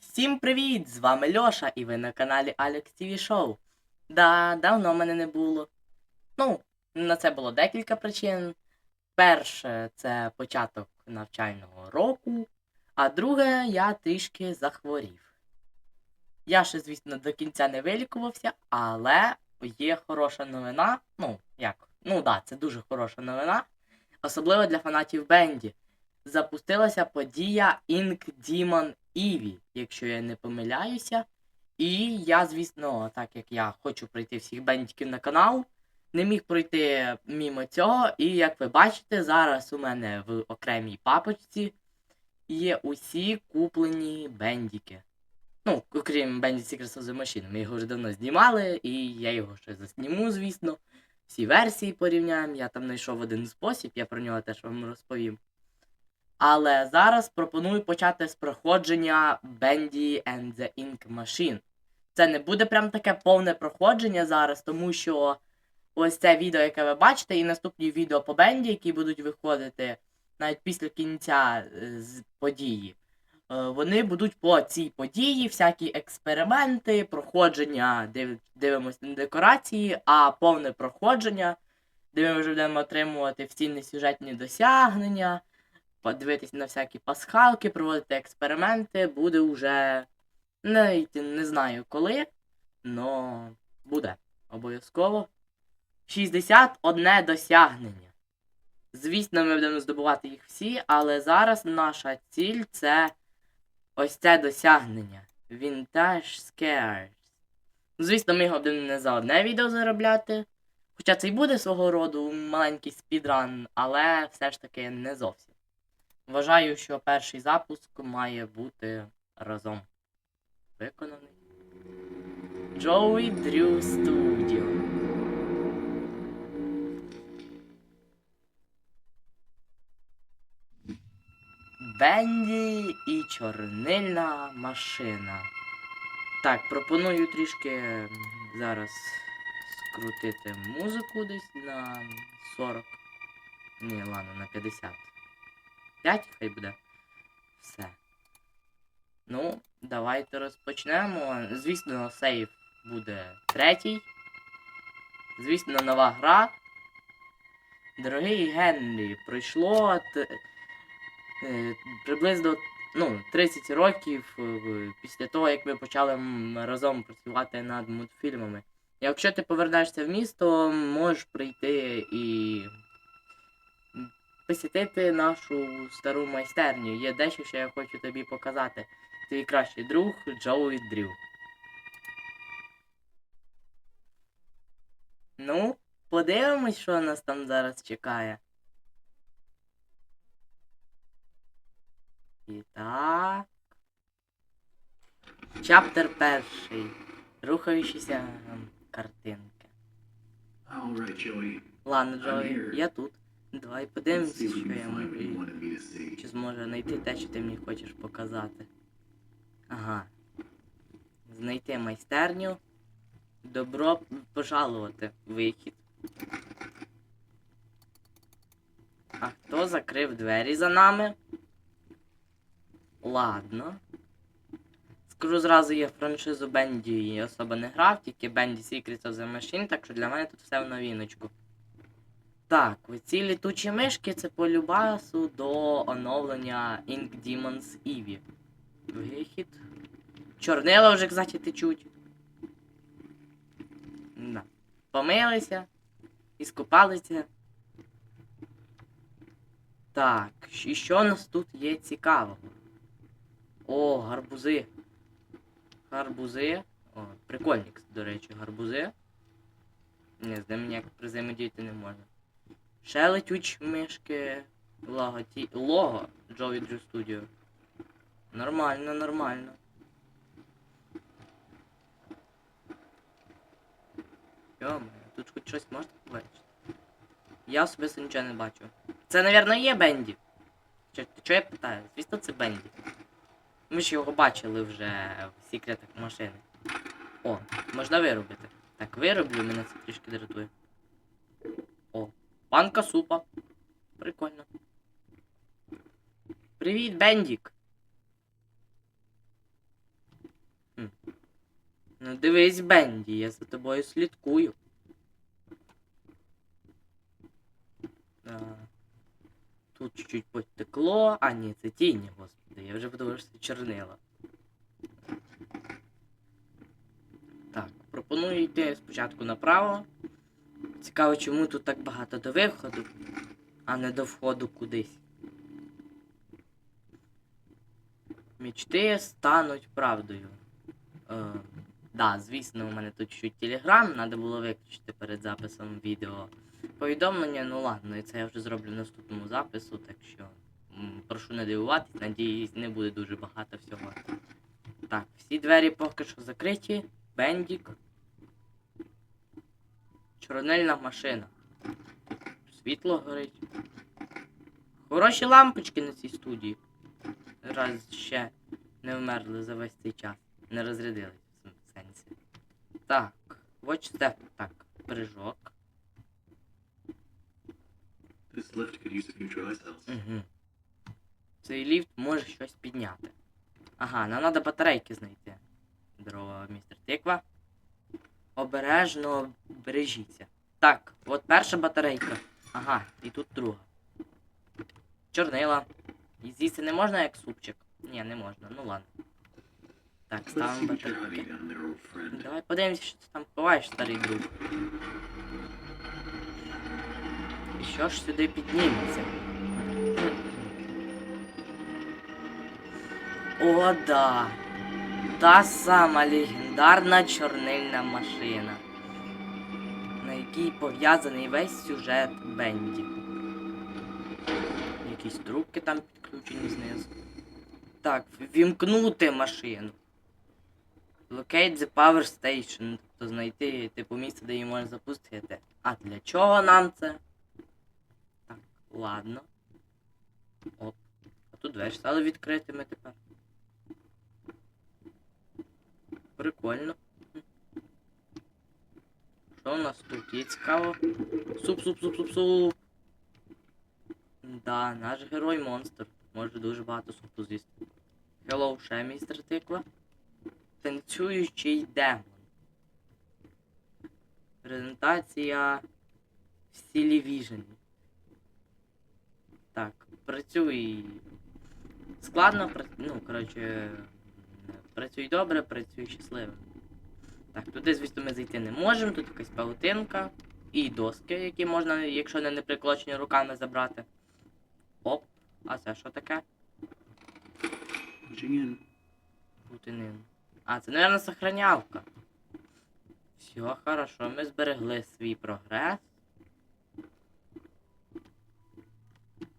Всім привіт! З вами Льоша, і ви на каналі Alex TV Show. Да, давно мене не було. Ну, на це було декілька причин. Перше, це початок навчального року, а друге, я трішки захворів. Я ще, звісно, до кінця не вилікувався, але є хороша новина. Ну, як? Ну да, це дуже хороша новина. Особливо для фанатів Бенді. Запустилася подія Ink Demon Eevee, якщо я не помиляюся. І я, звісно, так як я хочу пройти всіх бендіків на канал, не міг пройти мімо цього. І як ви бачите, зараз у мене в окремій папочці є усі куплені бендіки. Ну, окрім of the Machine. Ми його вже давно знімали, і я його ще засніму, звісно. Всі версії порівняємо. Я там знайшов один спосіб, я про нього теж вам розповім. Але зараз пропоную почати з проходження Bendy and the Ink Machine. Це не буде прям таке повне проходження зараз, тому що ось це відео, яке ви бачите, і наступні відео по Бенді, які будуть виходити навіть після кінця е, з події. е, Вони будуть по цій події, всякі експерименти, проходження, див- дивимося на декорації, а повне проходження, де ми вже будемо отримувати всі несюжетні досягнення подивитись на всякі пасхалки, проводити експерименти, буде уже навіть не знаю коли, но буде обов'язково. 61 досягнення. Звісно, ми будемо здобувати їх всі, але зараз наша ціль це ось це досягнення. Vintage Scares. Звісно, ми його будемо не за одне відео заробляти. Хоча це й буде свого роду маленький спідран, але все ж таки не зовсім. Вважаю, що перший запуск має бути разом виконаний. Joey Drew Studio. Бенді і чорнильна машина. Так, пропоную трішки зараз скрутити музику десь на 40. Ні, ладно, на 50. 5 хай буде. Все. Ну, давайте розпочнемо. Звісно, сейф буде третій. Звісно, нова гра. Дорогий Генрі, пройшло т- е, приблизно ну, 30 років е, після того, як ми почали разом працювати над мультфільмами. Якщо ти повернешся в місто, можеш прийти і посітити нашу стару майстерню. Є дещо, що я хочу тобі показати. Твій кращий друг Джоуі Дрю. Ну, подивимось, що нас там зараз чекає. І так. Чаптер перший. Рухаючіся ем, картинки. Ладно, Джої, я тут. Давай Let's подивимося, що я можу. Чи зможу знайти те, що ти мені хочеш показати. Ага. Знайти майстерню. Добро пожалувати. Вихід. А хто закрив двері за нами? Ладно. Скажу зразу, я франшизу Бенді особо не грав, тільки Бенді Secrets of the Machine, так що для мене тут все в новіночку. Так, ці літучі мишки це по любасу до оновлення Ink Demons Eevee. Вихід. Чорнила вже, кстати, течуть. Да. Помилися. І скупалися. Так, і що у нас тут є цікавого? О, гарбузи. Гарбузи. О, прикольні, до речі, гарбузи. Ні, з ними ніяк взаємодіяти не можна. Ще летючі мишки. Лого, ті... Лого Joey Drew Studio. Нормально, нормально. Йома, тут хоч щось можна побачити? Я особисто нічого не бачу. Це, напевно, є Бенді. Що я питаю? Звісно, це Бенді. Ми ж його бачили вже в секретах машини. О, можна виробити. Так, вироблю, мене це трішки дратує. Банка супа. Прикольно. Привіт, Бендік. Ну дивись, Бенді, я за тобою слідкую. А, тут чуть-чуть потекло. А, ні, це тіні, господи, я вже подумав, що це чорнила. Так, пропоную йти спочатку направо. Цікаво, чому тут так багато до виходу, а не до входу кудись. Мічти стануть правдою. Е, да, звісно, у мене тут чуть телеграм, треба було виключити перед записом відео. Повідомлення, ну ладно, і це я вже зроблю в наступному запису, так що м, прошу не дивуватись, надіюсь, не буде дуже багато всього. Так, всі двері поки що закриті. Бендік. Чорнильна машина. Світло горить. Хороші лампочки на цій студії. Раз ще не вмерли за весь цей час. Не розрядились в цьому сенсі. Так, watch step. Так, прыжок. Угу. Цей ліфт може щось підняти. Ага, нам треба батарейки знайти. Здорово, містер Тиква. Обережно бережіться. Так, от перша батарейка. Ага, і тут друга. Чорнила. І з'їсти не можна як супчик? Ні, не можна, ну ладно. Так, ставимо батарейки. Давай подивимося, що ти там ховаєш, старий друг. І що ж сюди підніметься? О, да. Та сама легендарна чорнильна машина, на якій пов'язаний весь сюжет Бенді. Якісь трубки там підключені знизу. Так, вімкнути машину. Locate the power station. Тобто знайти типу місце, де її можна запустити. А для чого нам це? Так, ладно. Оп. А тут двері стали відкритими тепер. Прикольно. Що у нас тут є цікаво? Суп, суп, суп, суп, суп. Да, наш герой монстр. Може дуже багато супу з'їсти. Hello, ще містер Тиква. Танцюючий демон. Презентація в стилі Vision. Так, працюй. Складно, ну, коротше, працюй добре, працюй щасливо. Так, туди, звісно, ми зайти не можемо, тут якась паутинка і доски, які можна, якщо не неприклочені руками забрати. Оп, а це що таке? In. Путинин. А, це, наверное, сохранялка. Все, хорошо, ми зберегли свій прогрес.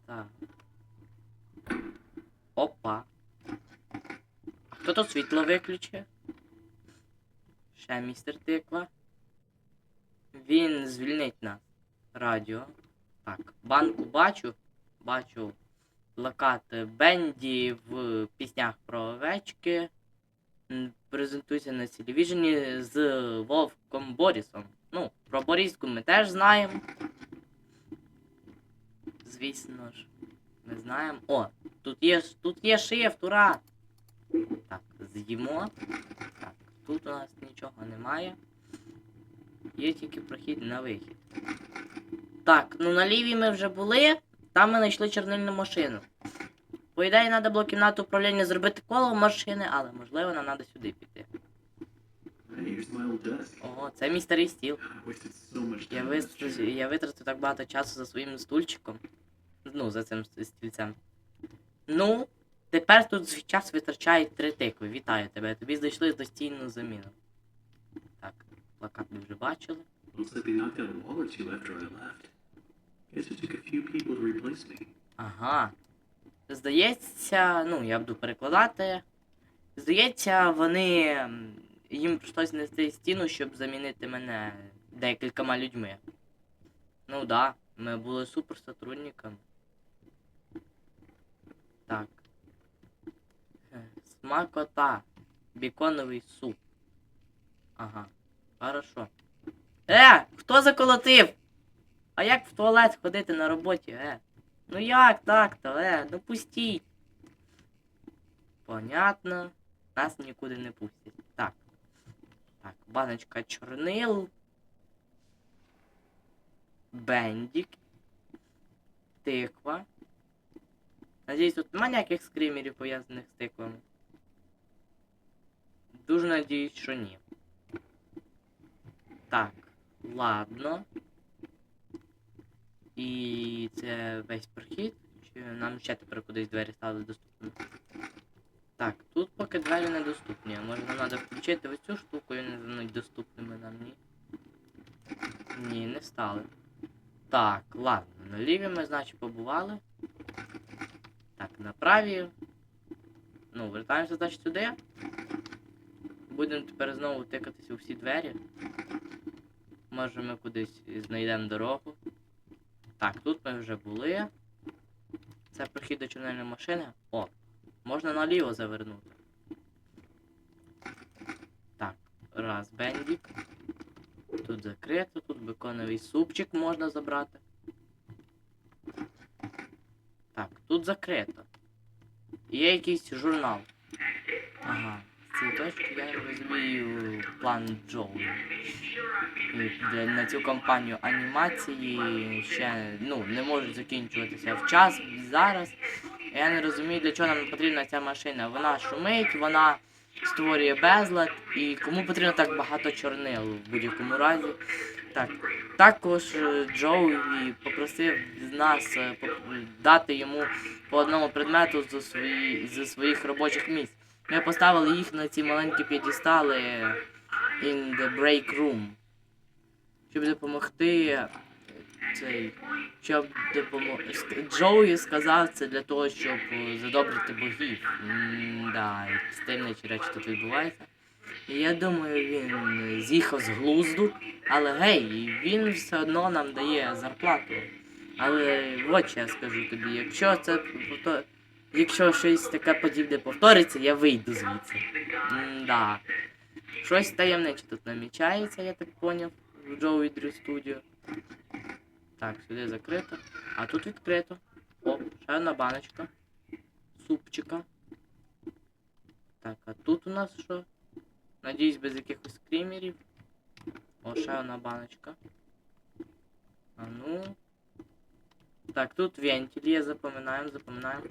Так. Опа. Хто тут світло виключив? Ще містер Тиква. Він звільнить нас. Радіо. Так, банку бачу. Бачу плакат Бенді в піснях про овечки. Презентується на телевіжені з Вовком Борісом. Ну, про Борізьку ми теж знаємо. Звісно ж, ми знаємо. О, тут є, тут є шифт, ура! З'їмо. Так, тут у нас нічого немає. Є тільки прохід на вихід. Так, ну на лівій ми вже були. Там ми знайшли чорнильну машину. По ідеї, треба було кімнату управління зробити коло машини, але можливо нам треба сюди піти. Ого, це мій старий стіл. Я chair. я витратив так багато часу за своїм стульчиком. Ну, за цим стільцем. Ну, тепер тут свій час витрачають три тикви. Вітаю тебе. Тобі знайшли достійну заміну. Так, плакат ми вже бачили. Ага. Здається, ну, я буду перекладати. Здається, вони. їм прийшлось знести стіну, щоб замінити мене декількома людьми. Ну да, ми були супер сотрудниками. Так. Смакота. Біконовий суп. Ага. Хорошо. Е! Хто заколотив? А як в туалет ходити на роботі, е? Ну як так-то, е? Ну пустіть. Понятно. Нас нікуди не пустять. Так. Так, баночка чорнил. Бендік. Тиква. Надіюсь, тут немає ніяких скримерів пов'язаних з тиквами. Дуже надіюсь, що ні. Так, ладно. І це весь прохід. Чи нам ще тепер кудись двері стали доступні? Так, тут поки двері недоступні. Може нам треба включити ось цю штуку і вони стануть доступними нам, ні? Ні, не стали. Так, ладно, на ліві ми, значить, побували. Так, на праві. Ну, вертаємося, значить, сюди. Будемо тепер знову тикатись у всі двері. Може ми кудись знайдемо дорогу. Так, тут ми вже були. Це прохід до чорнильної машини. О, можна наліво завернути. Так, раз, бендік. Тут закрито, тут беконовий супчик можна забрати. Так, тут закрито. Є якийсь журнал. Ага. З цієї точки я розумію план Джоуі. І На цю кампанію анімації ще ну, не можуть закінчуватися в час зараз. Я не розумію, для чого нам потрібна ця машина. Вона шумить, вона створює безлад, і кому потрібно так багато чорнил в будь-якому разі. Так, також е, Джоуі попросив нас е, дати йому по одному предмету зі своїх робочих місць. Ми поставили їх на ці маленькі п'єдестали in the break room. Щоб допомогти е, цей. Щоб допомогти. Джоуї сказав це для того, щоб задобрити богів. М, Да, якісь речі тут відбуваються. Я думаю, він е, з'їхав з глузду, але гей, він все одно нам дає зарплату. Але от я скажу тобі, якщо це якщо щось таке подібне повториться, я вийду звідси. Да. Щось таємниче тут намічається, я так поняв, в Joey Drew Studio. Так, сюди закрито. А тут відкрито. Оп, ще одна баночка. Супчика. Так, а тут у нас що? Надіюсь, без якихось скрімерів. О, ще одна баночка. А ну. Так, тут вентиль є, запоминаємо, запоминаємо.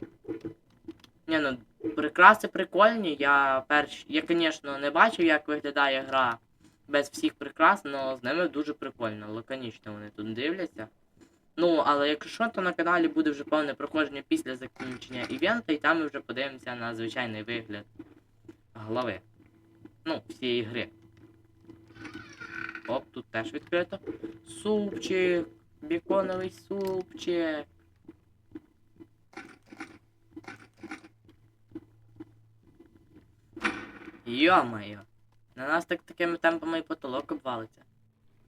Ні, ну, прикраси прикольні. Я перш. Я, звісно, не бачив, як виглядає гра без всіх прикрас, але з ними дуже прикольно, лаконічно вони тут дивляться. Ну, але якщо що, то на каналі буде вже повне проходження після закінчення івента, і там ми вже подивимося на звичайний вигляд глави. Ну, всієї гри. Оп, тут теж відкрито. Супчик, біконовий супчик. Йо-моє. На нас так такими темпами і потолок обвалиться.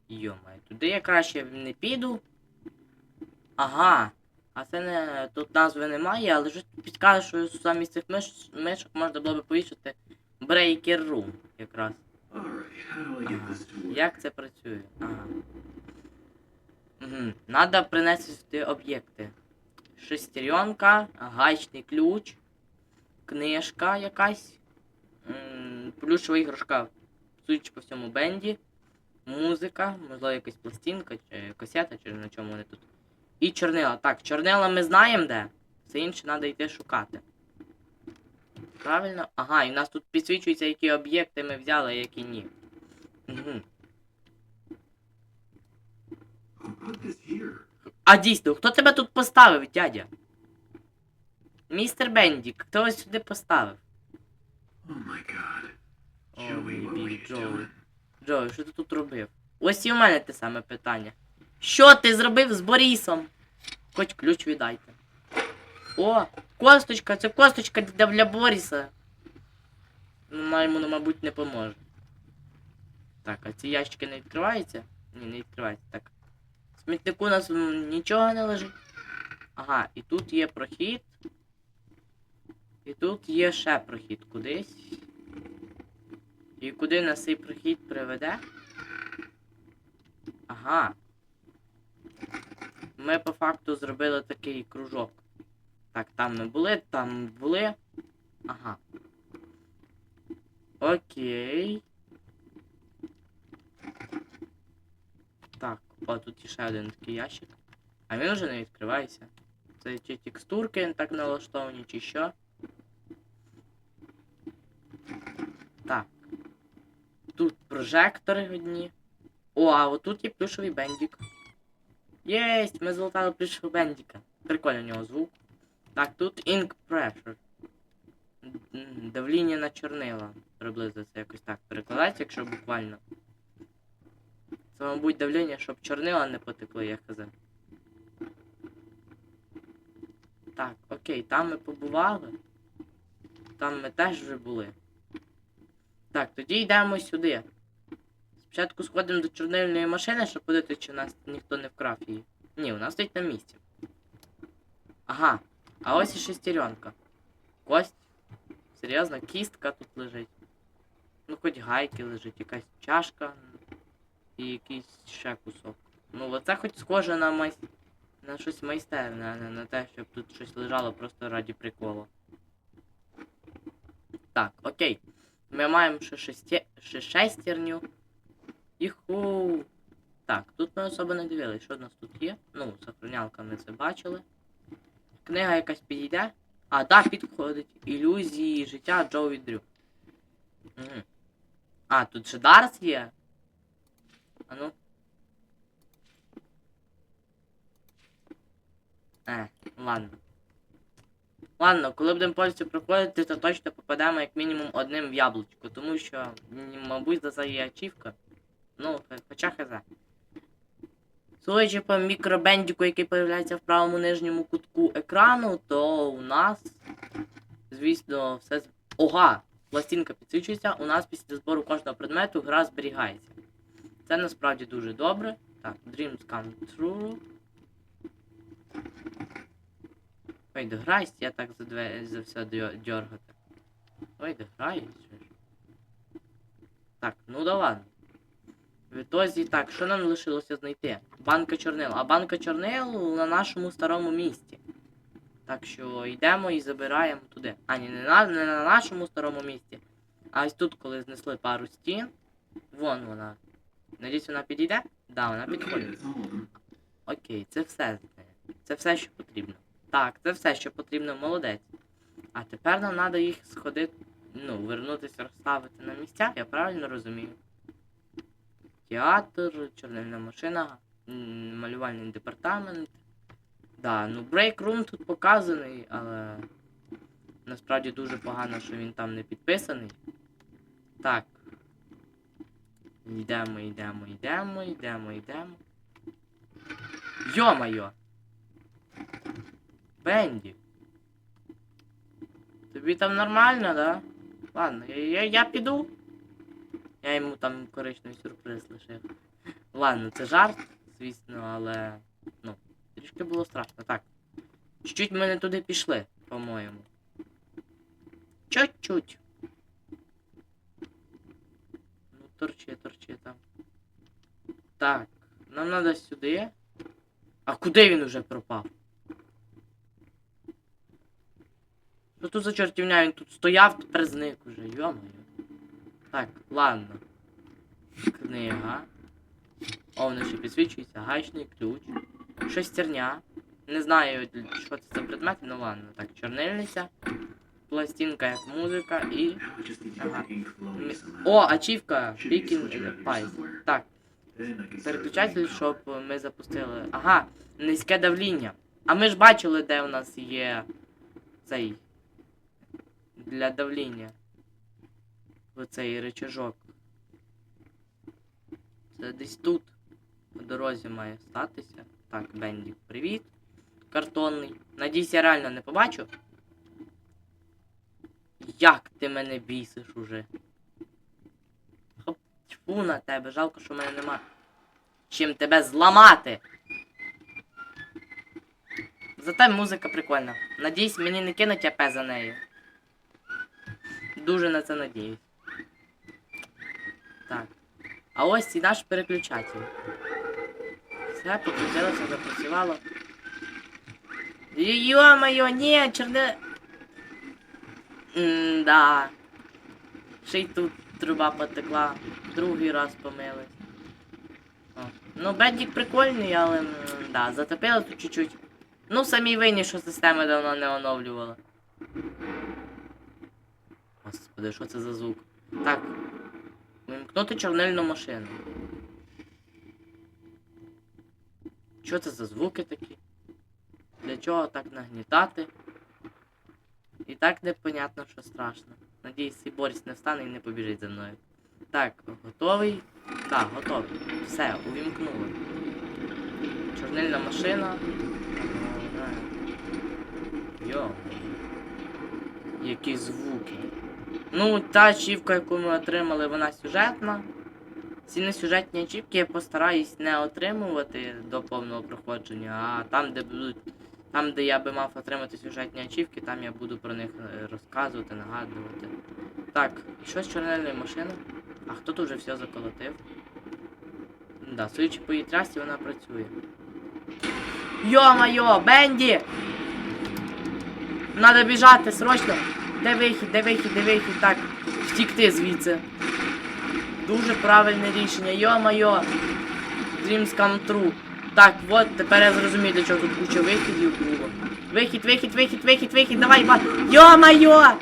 Йо-моє, туди я краще не піду. Ага. А це не. Тут назви немає, але ж підкаже, що замість цих миш... мишок можна було би повішати Breaker Room якраз. Work? Як це працює? Ага. Угу. Надо принести сюди об'єкти. Шестеренка, гаечний ключ, книжка якась, плюшова іграшка, судячи по всьому бенді, музика, можливо, якась пластинка, чи касета, чи на чому вони тут. І чорнила. Так, чорнила ми знаємо де. Все інше треба йти шукати. Правильно? Ага, і в нас тут підсвічується, які об'єкти ми взяли, а які ні. Угу. А дійсно, хто тебе тут поставив, дядя? Містер Бендік, хто ось сюди поставив? Oh. О, бібі, you Джоуі. Джоуі, що ти тут робив? Ось і у мене те саме питання. Що ти зробив з Борисом? Хоч ключ віддайте. О, косточка, це косточка для, Бориса. Ну, Вона йому, ну, мабуть, не поможе. Так, а ці ящики не відкриваються? Ні, не відкриваються. Так. Смітнику у нас нічого не лежить. Ага, і тут є прохід. І тут є ще прохід кудись. І куди нас цей прохід приведе? Ага. Ми по факту зробили такий кружок. Так, там ми були, там були. Ага. Окей. О, тут ще один такий ящик. А він вже не відкривається. Це чи текстурки так налаштовані, чи що. Так. Тут прожектори одні. О, а отут є плюшовий бендік. Єсть, ми золотали плюшового бендіка. Прикольно у нього звук. Так, тут ink pressure. Давління на чорнила. Приблизно це якось так перекладається, якщо буквально. Це, мабуть, давлення, щоб чорнила не потекли, я хз. Так, окей, там ми побували. Там ми теж вже були. Так, тоді йдемо сюди. Спочатку сходимо до чорнильної машини, щоб подивитися, чи нас ніхто не вкрав її. Ні, вона стоїть на місці. Ага. А ось і шестеренка. Кость. Серйозно, кістка тут лежить. Ну, хоч гайки лежить, якась чашка і якийсь ще кусок. Ну, оце хоч схоже на майс... на щось майстерне, а не на те, щоб тут щось лежало просто раді приколу. Так, окей. Ми маємо ще, шесте... ще шестерню. Іху. Так, тут ми особо не дивилися, що в нас тут є. Ну, сохранялка ми це бачили. Книга якась підійде. А, так, підходить. Ілюзії життя Джоуі Дрю. Угу. А, тут ще Дарс є. А ну. Е, ладно. Ладно, коли будемо повністю проходити, то точно попадемо як мінімум одним в яблучко, тому що, мабуть, за це є ачівка. Ну, хоча хз. Судячи по мікробендіку, який появляється в правому нижньому кутку екрану, то у нас, звісно, все. Ога! Пластинка підсвічується, у нас після збору кожного предмету гра зберігається. Це насправді дуже добре. Так, Dreams come true. Ой, дограйся, я так за, две... за все дьоргати. Ой, дограйся. Так, ну да ладно. В ітозі, так, що нам лишилося знайти? Банка чорнил. А банка чорнил на нашому старому місці. Так що йдемо і забираємо туди. А, ні, не на, не на нашому старому місці. А ось тут, коли знесли пару стін. Вон вона. Надіюсь, вона підійде? Да, вона підходить. Окей, це все. Це все, що потрібно. Так, це все, що потрібно, молодець. А тепер нам треба їх сходити, ну, вернутися, розставити на місця, я правильно розумію. Театр, чорнильна машина, малювальний департамент. Да, ну room тут показаний, але насправді дуже погано, що він там не підписаний. Так. Йдемо, йдемо, йдемо, йдемо, йдемо. Йо-моє! Бенді. Тобі там нормально, да? Ладно, я, я, я піду. Я йому там коричневий сюрприз лишив. Ладно, це жарт, звісно, але. Ну, трішки було страшно. Так. Чуть-чуть ми не туди пішли, по-моєму. Чуть-чуть. Ну, торчи, торчи там. Так, нам треба сюди. А куди він уже пропав? Що тут за чортівня? Він тут стояв, тепер зник уже, йомаю. Так, ладно. Книга. О, вона ще підсвічується. Гачний ключ. Шестерня. Не знаю, що це за предмети, ну ладно. Так, чорнильниця. Пластинка як музика і. Ага. О, ачівка! Here Pies. Так, переключатель, щоб ми запустили. Ага, низьке давління. А ми ж бачили, де у нас є цей. Для давління. Оцей рычажок. Це десь тут. По дорозі має статися. Так, Бендік, привіт. Картонний. Надіюсь, я реально не побачу. Як ти мене бісиш уже? Хоп, тьфу на тебе, жалко, що в мене нема. Чим тебе зламати? Зате музика прикольна. Надіюсь, мені не кинуть АП за нею. Дуже на це надіюсь. Так. А ось і наш переключатель. Все, підключилося, запрацювало. Йо-моє, ні, черне. М-да. Ще й тут труба потекла. Другий раз помилась. О, Ну, бендік прикольний, але да, затопило тут чуть-чуть. Ну, самі винні, що система давно не оновлювала. Господи, що це за звук? Так. Вимкнути чорнильну машину. Що це за звуки такі? Для чого так нагнітати? І так непонятно, що страшно. Надіюсь, цей Борис не встане і не побіжить за мною. Так, готовий? Так, готовий. Все, увімкнули. Чорнильна машина. Йо. Які звуки. Ну, та ачівка, яку ми отримали, вона сюжетна. Ці несюжетні ачівки я постараюсь не отримувати до повного проходження, а там, де будуть. Там, де я би мав отримати сюжетні ачівки, там я буду про них е, розказувати, нагадувати. Так, і що з чорнильною машиною? А хто тут вже все заколотив? Да, судячи по її трасі, вона працює. Йо-майо, Бенді! Надо біжати, срочно! Де вихід, де вихід, де вихід? Так, втікти звідси. Дуже правильне рішення, йо-майо! Dreams come true. Так, от, тепер я зрозумію, для чого тут куча вихідів було. Вихід, вихід, вихід, вихід, вихід, давай, ба. Йо-майо!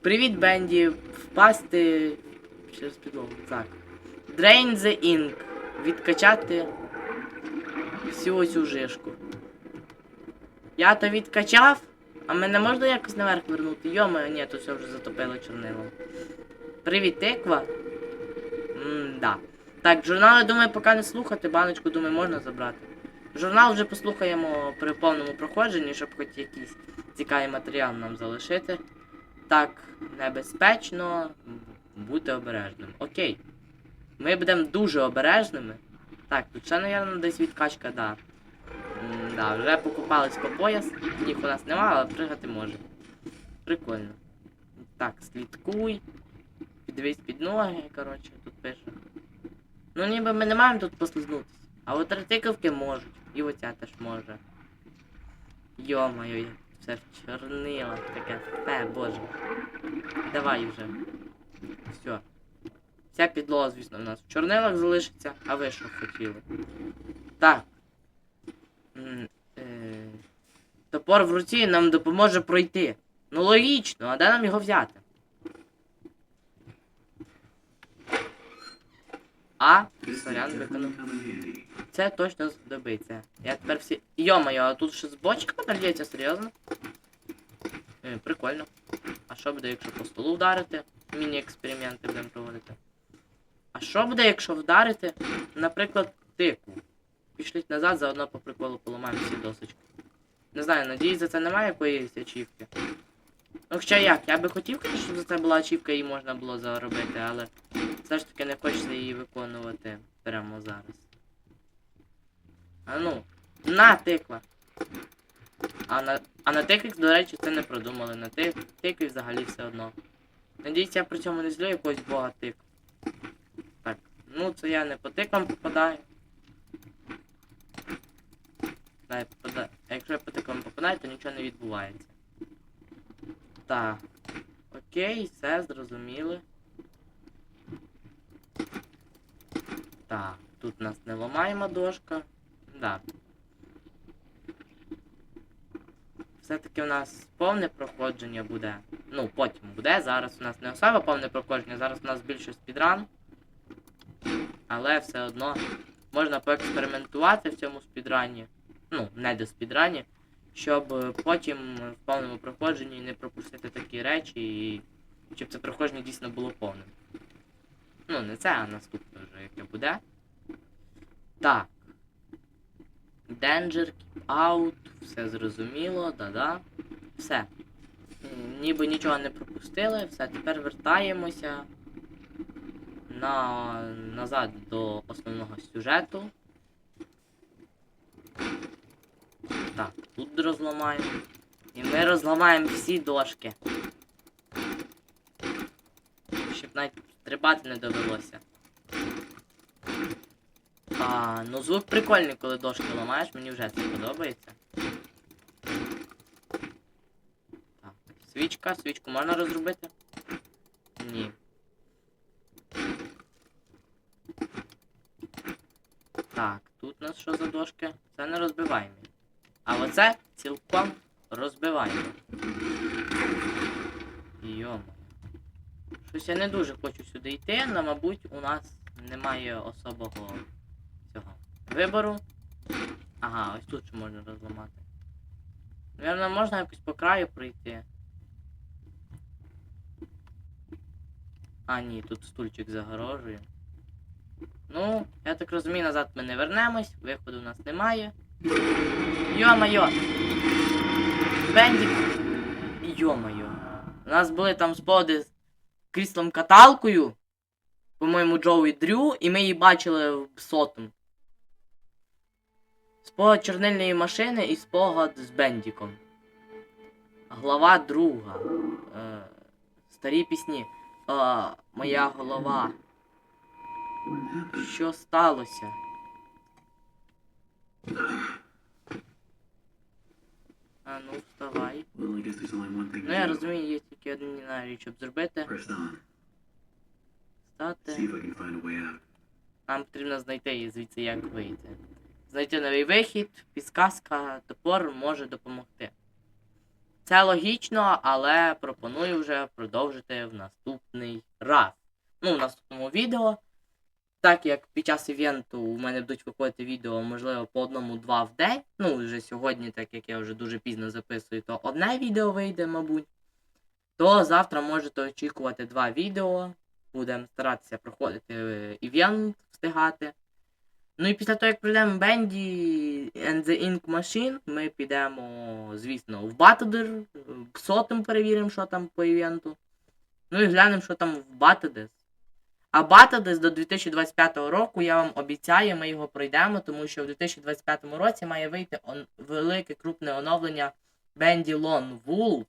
Привіт, Бенді. Впасти через підлогу. Так. Drain the ink. Відкачати всю оцю жишку. Я то відкачав, а мене можна якось наверх вернути? Йома, ні, тут все вже затопило чорнилом. Привіт, тиква. М-да. Так, журнали, думаю, поки не слухати, баночку, думаю, можна забрати. Журнал вже послухаємо при повному проходженні, щоб хоч якийсь цікавий матеріал нам залишити. Так, небезпечно бути обережним. Окей. Ми будемо дуже обережними. Так, тут ще, мабуть, десь відкачка, да. Да, вже покупались по пояс. Ніг у нас немає, але пригати може. Прикольно. Так, слідкуй. Підвись під ноги, коротше, тут пише. Ну ніби ми не маємо тут послизнутися. А от артиковки можуть. І оця теж може. Йо-моє, все вчорнило таке. Те, боже. Давай вже. Все. Вся підлога, звісно, в нас в чорнилах залишиться, а ви що хотіли? Так. Е, Топор в руці нам допоможе пройти. Ну логічно, а де нам його взяти? А, сорян, handy. Це точно знадобиться. Я тепер всі. Йо-моє, а тут ще з бочка нальється, серйозно? Е, прикольно. А що буде, якщо по столу вдарити? Міні-експерименти будемо проводити. А що буде, якщо вдарити, наприклад, тику? Пішліть назад, заодно по приколу поламаємо всі досочки. Не знаю, надіюсь, за це немає якоїсь ачівки. Ну, хоча як, я би хотів, щоб за це була ачівка і можна було заробити, але все ж таки не хочеться її виконувати прямо зараз. А ну, на тиква. А на, а на тикві, до речі, це не продумали. На тик, тикві взагалі все одно. Надіюсь, я при цьому не злю якогось бога тик. Так, ну це я не по тиквам попадаю. Да, я попадаю. Якщо я по тиквам попадаю, то нічого не відбувається. Так. Окей, все, зрозуміли. Так, тут у нас не ламаємо дошка. Да. Все-таки у нас повне проходження буде. Ну, потім буде. Зараз у нас не особо повне проходження, зараз у нас більше спідран. Але все одно можна поекспериментувати в цьому спідрані. Ну, не до спідрані. Щоб е, потім в повному проходженні не пропустити такі речі і щоб це проходження дійсно було повним. Ну, не це, а наступне вже яке буде. Так. Danger, keep out, все зрозуміло, да-да. Все. Ніби нічого не пропустили, все, тепер вертаємося на... назад до основного сюжету. Так, тут розламаємо. І ми розламаємо всі дошки. Щоб навіть стрибати не довелося. А, ну звук прикольний, коли дошки ламаєш, мені вже це подобається. Так, свічка, свічку можна розробити? Ні. Так, тут у нас що за дошки? Це не розбиваємо. А оце цілком розбиваємо. Йомо. Щось я не дуже хочу сюди йти, але, мабуть, у нас немає особого цього вибору. Ага, ось тут ще можна розламати. Наверно, можна якось по краю пройти. А, ні, тут стульчик загорожує. Ну, я так розумію, назад ми не вернемось, виходу у нас немає. Йо-моє! Бендік! Йо-моє. У нас були там споди кріслом каталкою. По-моєму, Джоу і Дрю, і ми її бачили в сотому. Спогад чорнильної машини і спогад з Бендіком. Глава друга. Е, старі пісні. Е, моя голова. Що сталося? А ну, вставай. Ну я розумію, є тільки одна річ, щоб зробити. Стати. Нам потрібно знайти її звідси як вийти. Знайти новий вихід, підсказка, топор може допомогти. Це логічно, але пропоную вже продовжити в наступний раз. Ну, в наступному відео. Так як під час івенту у мене будуть виходити відео, можливо, по одному-два в день. Ну, вже сьогодні, так як я вже дуже пізно записую, то одне відео вийде, мабуть. То завтра можете очікувати два відео будемо старатися проходити е, івент, встигати. Ну і після того, як пройдемо Бенді and the Ink Machine, ми підемо, звісно, в Батодер, к сотим перевіримо, що там по івенту. Ну і глянемо, що там в Батодес. А Батодес до 2025 року, я вам обіцяю, ми його пройдемо, тому що в 2025 році має вийти он- велике крупне оновлення Бенді Лон Wolf.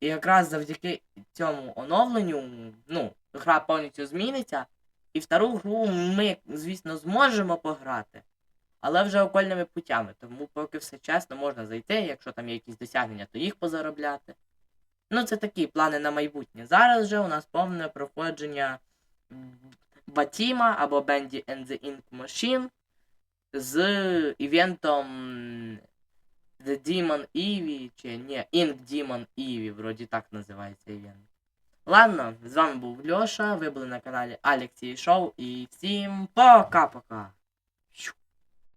І якраз завдяки цьому оновленню, ну, гра повністю зміниться. І в стару гру ми, звісно, зможемо пограти, але вже окольними путями. Тому поки все чесно, можна зайти, якщо там є якісь досягнення, то їх позаробляти. Ну, це такі плани на майбутнє. Зараз же у нас повне проходження Батіма або Bendy and the Ink Machine з івентом The Demon Eevee, чи ні, Ink Demon Eevee, вроді так називається івент. Ладно, з вами був Льоша, ви були на каналі Алексій Шоу і всім пока-пока!